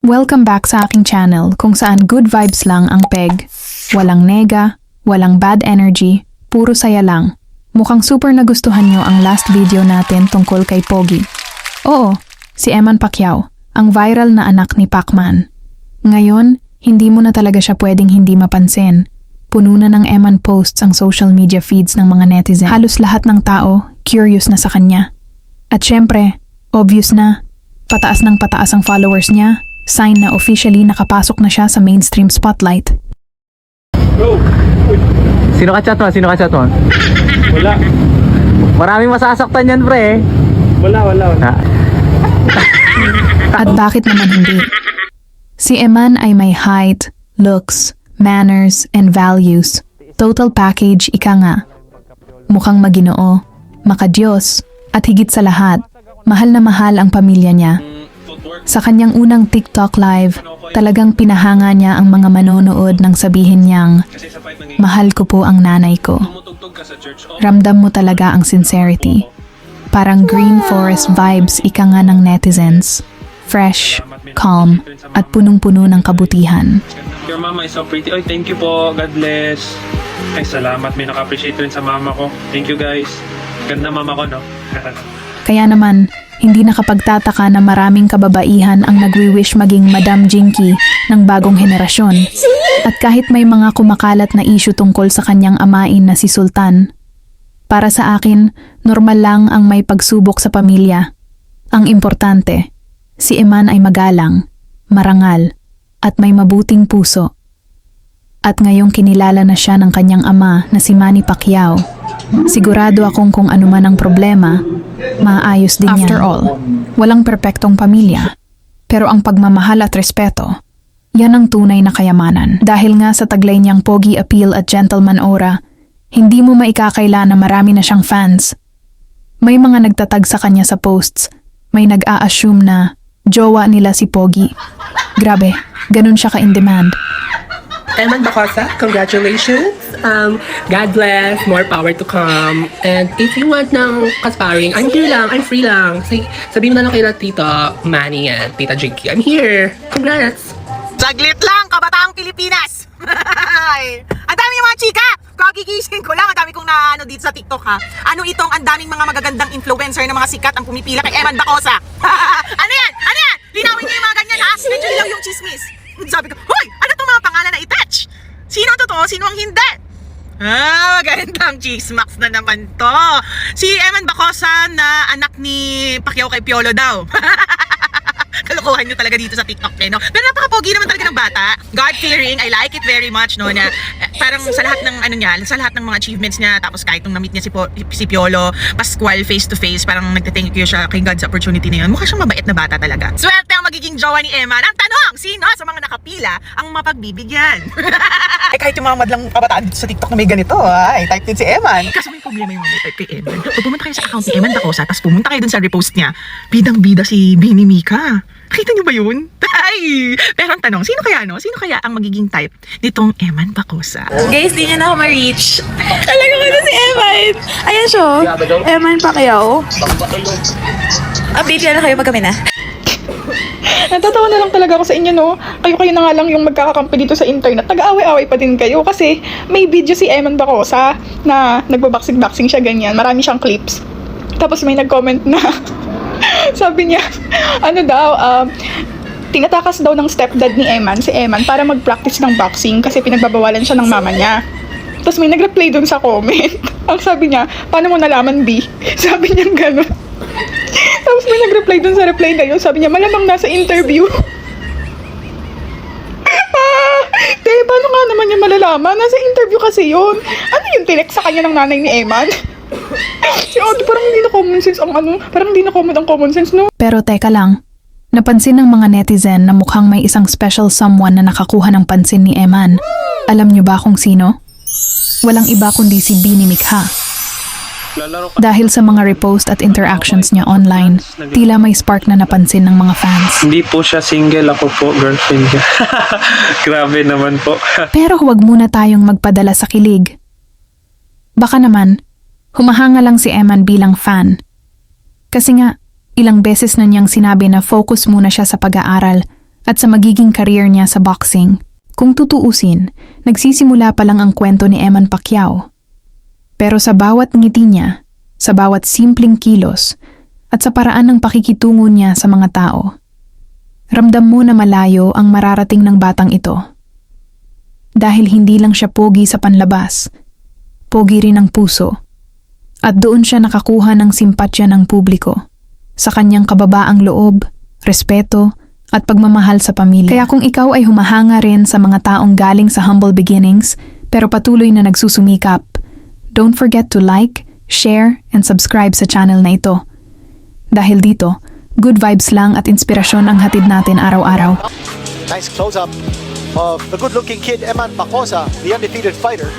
Welcome back sa aking channel kung saan good vibes lang ang peg. Walang nega, walang bad energy, puro saya lang. Mukhang super nagustuhan nyo ang last video natin tungkol kay Pogi. Oo, si Eman Pacquiao, ang viral na anak ni Pacman. Ngayon, hindi mo na talaga siya pwedeng hindi mapansin. Puno na ng Eman posts ang social media feeds ng mga netizen. Halos lahat ng tao, curious na sa kanya. At syempre, obvious na, pataas ng pataas ang followers niya, sign na officially nakapasok na siya sa mainstream spotlight. Uy, Sino ka chat mo? Sino ka chat mo? wala. Maraming masasaktan yan, pre. Wala, wala, wala. Ha? At bakit naman hindi? Si Eman ay may height, looks, manners, and values. Total package ika nga. Mukhang maginoo, makadiyos, at higit sa lahat, mahal na mahal ang pamilya niya. Sa kanyang unang TikTok live, talagang pinahanga niya ang mga manonood nang sabihin niyang, Mahal ko po ang nanay ko. Ramdam mo talaga ang sincerity. Parang green forest vibes ika nga ng netizens. Fresh, calm, at punong-puno ng kabutihan. Your mama is so pretty. Oy, thank you po. God bless. Ay, salamat. May naka-appreciate rin sa mama ko. Thank you, guys. Ganda mama ko, no? Kaya naman, hindi nakapagtataka na maraming kababaihan ang nagwi-wish maging Madam Jinky ng bagong henerasyon. At kahit may mga kumakalat na issue tungkol sa kanyang amain na si Sultan, para sa akin, normal lang ang may pagsubok sa pamilya. Ang importante, si Eman ay magalang, marangal, at may mabuting puso. At ngayong kinilala na siya ng kanyang ama na si Manny Pacquiao, sigurado akong kung ano man ang problema, maayos din After all, walang perpektong pamilya. Pero ang pagmamahal at respeto, yan ang tunay na kayamanan. Dahil nga sa taglay niyang pogi appeal at gentleman aura, hindi mo maikakaila na marami na siyang fans. May mga nagtatag sa kanya sa posts, may nag-a-assume na jowa nila si Pogi. Grabe, ganun siya ka-in Eman Bacosa, congratulations. Um, God bless, more power to come. And if you want ng kasparing, I'm here lang, I'm free lang. Say, sabihin mo na lang kay Tita Manny and Tita Jinky. I'm here. Congrats! Saglit lang, kabataang Pilipinas! Ang dami yung mga chika! Kagigising ko lang, ang dami kong naano dito sa TikTok ha. Ano itong ang daming mga magagandang influencer na mga sikat ang pumipila kay Eman Bacosa? ano yan? Ano yan? Linawin niyo yung mga ganyan ha? Medyo ilaw yung chismis. Sabi ko, Hoy! Pangalan na i-touch? Sino ang totoo? Sino ang hindi? Ah, magandang chismax na naman to. Si Eman Bacosa na anak ni Pacquiao kay Piolo daw. Kalokohan nyo talaga dito sa TikTok eh, no? Pero napaka-pogi naman talaga ng bata. God-fearing, I like it very much, no? Na eh, parang sa lahat ng ano niya, sa lahat ng mga achievements niya, tapos kahit nung na-meet niya si, po, si Piolo, Pascual face to face, parang nagte-thank you siya kay God sa opportunity na yun. Mukha siyang mabait na bata talaga. Swerte magiging jowa ni Emma. Ang tanong, sino sa mga nakapila ang mapagbibigyan? eh kahit yung mga madlang kabataan dito sa TikTok na may ganito, ay, type din si Eman. Kaso may problema yung mga type kay Eman. Pag pumunta kayo sa account ni Eman Dacosa, tapos pumunta kayo dun sa repost niya, bidang-bida si Bini Mika. Nakita niyo ba yun? Ay! Pero ang tanong, sino kaya no? Sino kaya ang magiging type nitong Eman Bacosa? Guys, di niya na ako ma-reach. Talaga ko na si Eman. Ayan siya. Eman Pacquiao. Update yan na kayo pag kami na. Natatawa na lang talaga ako sa inyo, no? Kayo-kayo na nga lang yung magkakakampi dito sa internet. Nag-aaway-away pa din kayo kasi may video si Eman Bacosa na nagbabaksing-baksing siya ganyan. Marami siyang clips. Tapos may nag-comment na sabi niya, ano daw, um, tinatakas daw ng stepdad ni Eman, si Eman, para mag-practice ng boxing kasi pinagbabawalan siya ng mama niya. Tapos may nag-reply dun sa comment. Ang sabi niya, paano mo nalaman, B? Sabi niya gano'n. May nag-reply dun sa reply na yun. Sabi niya, malamang nasa interview. ah, te, paano nga naman niya malalaman? Nasa interview kasi yun. Ano yung tinek sa kanya ng nanay ni Eman? si Audie, parang hindi na common sense ang ano, parang hindi na common ang common sense, no? Pero teka lang, napansin ng mga netizen na mukhang may isang special someone na nakakuha ng pansin ni Eman. Alam niyo ba kung sino? Walang iba kundi si Bini Mikha. Dahil sa mga repost at interactions niya online, tila may spark na napansin ng mga fans. Hindi po siya single. Ako po, girlfriend niya. Grabe naman po. Pero huwag muna tayong magpadala sa kilig. Baka naman, humahanga lang si Eman bilang fan. Kasi nga, ilang beses na niyang sinabi na focus muna siya sa pag-aaral at sa magiging career niya sa boxing. Kung tutuusin, nagsisimula pa lang ang kwento ni Eman Pacquiao. Pero sa bawat ngiti niya, sa bawat simpleng kilos, at sa paraan ng pakikitungo niya sa mga tao, ramdam mo na malayo ang mararating ng batang ito. Dahil hindi lang siya pogi sa panlabas, pogi rin ang puso. At doon siya nakakuha ng simpatya ng publiko sa kanyang kababaang loob, respeto, at pagmamahal sa pamilya. Kaya kung ikaw ay humahanga rin sa mga taong galing sa humble beginnings pero patuloy na nagsusumikap, don't forget to like, share, and subscribe sa channel na ito. Dahil dito, good vibes lang at inspirasyon ang hatid natin araw-araw. Nice close up of the good looking kid Eman Bacosa, the undefeated fighter.